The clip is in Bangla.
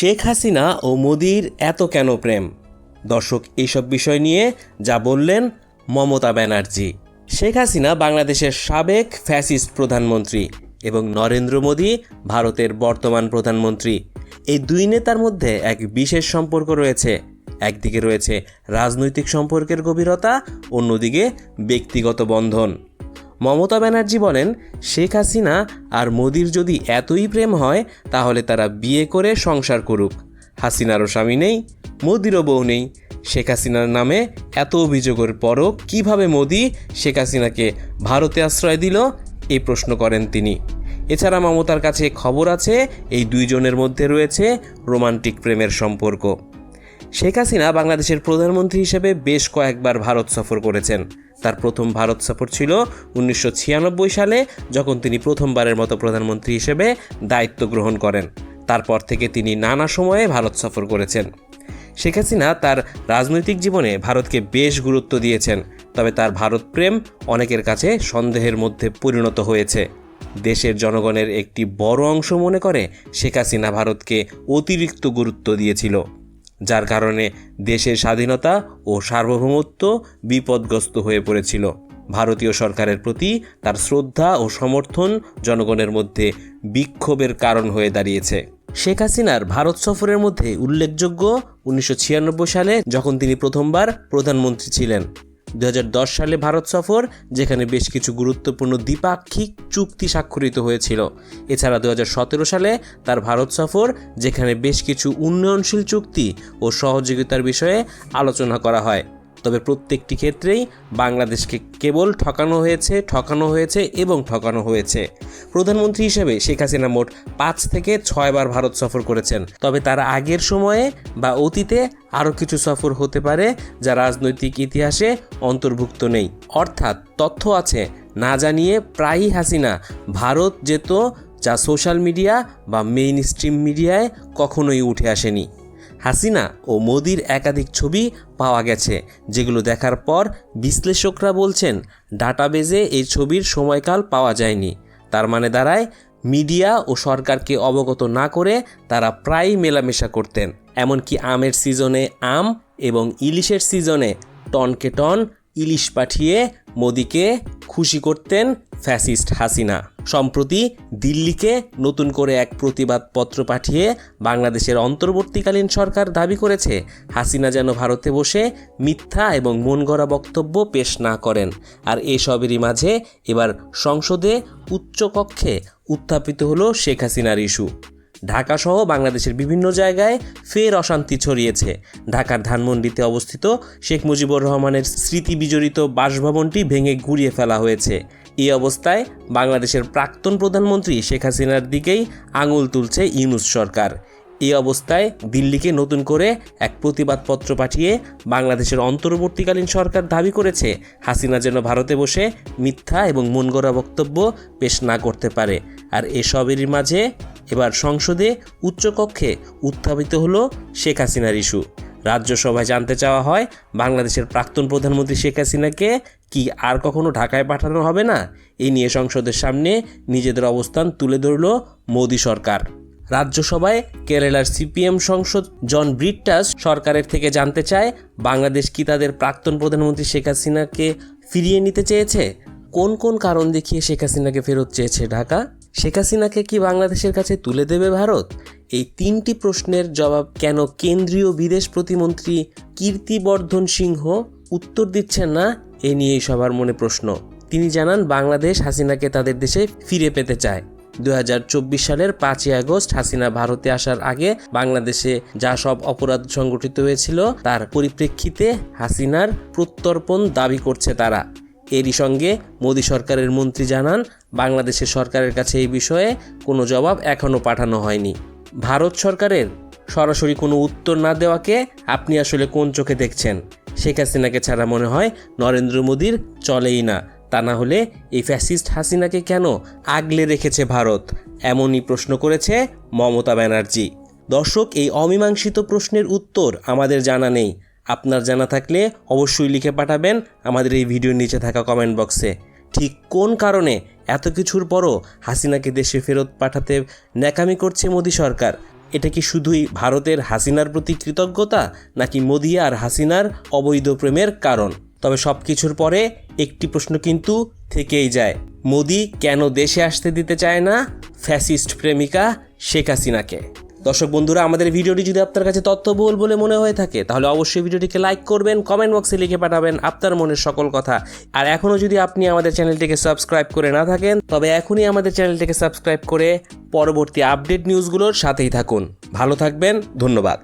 শেখ হাসিনা ও মোদির এত কেন প্রেম? দর্শক এইসব বিষয় নিয়ে যা বললেন মমতা ব্যানার্জি। শেখ হাসিনা বাংলাদেশের সাবেক ফ্যাসিস্ট প্রধানমন্ত্রী এবং নরেন্দ্র মোদী ভারতের বর্তমান প্রধানমন্ত্রী। এই দুই নেতার মধ্যে এক বিশেষ সম্পর্ক রয়েছে। একদিকে রয়েছে রাজনৈতিক সম্পর্কের গভীরতা, অন্যদিকে ব্যক্তিগত বন্ধন। মমতা ব্যানার্জি বলেন, শেখ হাসিনা আর মোদির যদি এতই প্রেম হয়, তাহলে তারা বিয়ে করে সংসার করুক। হাসিনারও স্বামী নেই, মোদিরও বউ নেই। শেখ হাসিনার নামে এত অভিযোগের পরও কীভাবে মোদি শেখ হাসিনাকে ভারতে আশ্রয় দিল এই প্রশ্ন করেন তিনি। এছাড়া মমতার কাছে খবর আছে, এই দুইজনের মধ্যে রয়েছে রোমান্টিক প্রেমের সম্পর্ক। শেখ হাসিনা বাংলাদেশের প্রধানমন্ত্রী হিসেবে বেশ কয়েকবার ভারত সফর করেছেন। তার প্রথম ভারত সফর ছিল উনিশশো ছিয়ানব্বই সালে, যখন তিনি প্রথমবারের মতো প্রধানমন্ত্রী হিসেবে দায়িত্ব গ্রহণ করেন। তারপর থেকে তিনি নানা সময়ে ভারত সফর করেছেন। শেখ হাসিনা তার রাজনৈতিক জীবনে ভারতকে বেশ গুরুত্ব দিয়েছেন, তবে তার ভারত প্রেম অনেকের কাছে সন্দেহের মধ্যে পরিণত হয়েছে। দেশের জনগণের একটি বড় অংশ মনে করে শেখ হাসিনা ভারতকে অতিরিক্ত গুরুত্ব দিয়েছিল। যার কারণে দেশের স্বাধীনতা ও সার্বভৌমত্ব বিপদগ্রস্ত হয়ে পড়েছিল। ভারতীয় সরকারের প্রতি তার শ্রদ্ধা ও সমর্থন জনগণের মধ্যে বিক্ষোভের কারণ হয়ে দাঁড়িয়েছে। শেখ হাসিনার ভারত সফরের মধ্যে উল্লেখযোগ্য উনিশশো ছিয়ানব্বই সালে যখন তিনি প্রথমবার প্রধানমন্ত্রী ছিলেন দু হাজার দশ সালে ভারত সফর, যেখানে বেশ কিছু গুরুত্বপূর্ণ দ্বিপাক্ষিক চুক্তি স্বাক্ষরিত হয়েছিল। এছাড়া দু হাজার সতেরো সালে তার ভারত সফর, যেখানে বেশ কিছু উন্নয়নশীল চুক্তি ও সহযোগিতার বিষয়ে আলোচনা করা হয়। তবে প্রত্যেকটি ক্ষেত্রেই বাংলাদেশকে কেবল ঠকানো হয়েছে ঠকানো হয়েছে এবং ঠকানো হয়েছে। প্রধানমন্ত্রী হিসেবে শেখ হাসিনা মোট পাঁচ থেকে ছয়বার ভারত সফর করেছেন। তবে তার আগের সময়ে বা অতীতে আরও কিছু সফর হতে পারে যা রাজনৈতিক ইতিহাসে অন্তর্ভুক্ত নেই। অর্থাৎ তথ্য আছে, না জানিয়ে প্রায়ই হাসিনা ভারত যেত যা সোশ্যাল মিডিয়া বা মেইন স্ট্রিম মিডিয়ায় কখনোই উঠে আসেনি। হাসিনা ও মোদির একাধিক ছবি পাওয়া গেছে, যেগুলো দেখার পর বিশ্লেষকরা বলছেন ডাটাবেজে এই ছবির সময়কাল পাওয়া যায়নি। তার মানে দাঁড়ায়, মিডিয়া ও সরকারকে অবগত না করে তারা প্রায়ই মেলামেশা করতেন। এমনকি আমের সিজনে আম এবং ইলিশের সিজনে টনকে টন ইলিশ পাঠিয়ে মোদিকে খুশি করতেন ফ্যাসিস্ট হাসিনা। সম্প্রতি দিল্লিকে নতুন করে এক প্রতিবাদপত্র পাঠিয়ে বাংলাদেশের অন্তর্বর্তীকালীন সরকার দাবি করেছে, হাসিনা যেন ভারতে বসে মিথ্যা এবং মন গড়া বক্তব্য পেশ না করেন। আর এসবেরই মাঝে এবার সংসদে উচ্চকক্ষে উত্থাপিত হলো শেখ হাসিনার ইস্যু। ঢাকাসহ বাংলাদেশের বিভিন্ন জায়গায় ফের অশান্তি ছড়িয়েছে। ঢাকার ধানমন্ডিতে অবস্থিত শেখ মুজিবুর রহমানের স্মৃতি বিজড়িত বাসভবনটি ভেঙে গুড়িয়ে ফেলা হয়েছে। এই অবস্থায় বাংলাদেশের প্রাক্তন প্রধানমন্ত্রী শেখ হাসিনার দিকেই আঙুল তুলছে ইউনুস সরকার। এই অবস্থায় দিল্লিকে নতুন করে এক প্রতিবাদপত্র পাঠিয়ে বাংলাদেশের অন্তর্বর্তীকালীন সরকার দাবি করেছে, হাসিনা যেন ভারতে বসে মিথ্যা এবং মনগড়া বক্তব্য পেশ না করতে পারে। আর এসবেরই মাঝে এবার সংসদে উচ্চকক্ষে উত্থাপিত হলো শেখ হাসিনার ইস্যু। রাজ্যসভায় জানতে চাওয়া হয়, বাংলাদেশের প্রাক্তন প্রধানমন্ত্রী শেখ হাসিনাকে কি আর কখনো ঢাকায় পাঠানো হবে না? এই নিয়ে সংসদের সামনে নিজেদের অবস্থান তুলে ধরল মোদী সরকার। রাজ্যসভায় কেরালার সিপিএম সংসদ জন ব্রিট্টাস সরকারের থেকে জানতে চায়, বাংলাদেশ কি তাদের প্রাক্তন প্রধানমন্ত্রী শেখ হাসিনাকে ফিরিয়ে নিতে চেয়েছে? কোন কোন কারণ দেখিয়ে শেখ হাসিনাকে ফেরত চেয়েছে ঢাকা? শেখ হাসিনাকে কি বাংলাদেশের কাছে তুলে দেবে ভারত? এই তিনটি প্রশ্নের জবাব কেন কেন্দ্রীয় বিদেশ প্রতিমন্ত্রী কীর্তিবর্ধন সিংহ উত্তর দিচ্ছেন না, এ নিয়েই সবার মনে প্রশ্ন। তিনি জানান, বাংলাদেশ হাসিনাকে তাদের দেশে ফিরে পেতে চায়। দুই হাজার চব্বিশ সালের পাঁচই আগস্ট হাসিনা ভারতে আসার আগে বাংলাদেশে যা সব অপরাধ সংগঠিত হয়েছিল, তার পরিপ্রেক্ষিতে হাসিনার প্রত্যর্পণ দাবি করছে তারা। এরই সঙ্গে মোদী সরকারের মন্ত্রী জানান বাংলাদেশের সরকারের কাছে এই বিষয়ে কোনো জবাব এখনও পাঠানো হয়নি। ভারত সরকারের সরাসরি কোনো উত্তর না দেওয়াকে আপনি আসলে কোন চোখে দেখছেন? শেখ হাসিনাকে ছাড়া মনে হয় নরেন্দ্র মোদীর চলেই না। তা না হলে এই ফ্যাসিস্ট হাসিনাকে কেন আগলে রেখেছে ভারত? এমনই প্রশ্ন করেছে মমতা ব্যানার্জি। দর্শক, এই অমীমাংসিত প্রশ্নের উত্তর আমাদের জানা নেই। আপনার জানা থাকলে অবশ্যই লিখে পাঠাবেন আমাদের এই ভিডিওর নিচে থাকা কমেন্ট বক্সে ঠিক কোন কারণে এত কিছুর পরও হাসিনাকে দেশে ফেরত পাঠাতে ন্যাকামি করছে মোদী সরকার। এটা কি শুধুই ভারতের হাসিনার প্রতি কৃতজ্ঞতা, নাকি মোদি আর হাসিনার অবৈধ প্রেমের কারণ? তবে সব কিছুর পরে একটি প্রশ্ন কিন্তু থেকেই যায়, মোদি কেন দেশে আসতে দিতে চায় না ফ্যাসিস্ট প্রেমিকা শেখ হাসিনাকে? দর্শক বন্ধুরা, আমাদের ভিডিওটি যদি আপনার কাছে তথ্যবহুল বলে মনে হয়ে থাকে, তাহলে অবশ্যই ভিডিওটিকে লাইক করবেন কমেন্ট বক্সে লিখে পাঠাবেন আপনার মনের সকল কথা। আর এখনও যদি আপনি আমাদের চ্যানেলটিকে সাবস্ক্রাইব করে না থাকেন, তবে এখনই আমাদের চ্যানেলটিকে সাবস্ক্রাইব করে পরবর্তী আপডেট নিউজগুলোর সাথেই থাকুন। ভালো থাকবেন, ধন্যবাদ।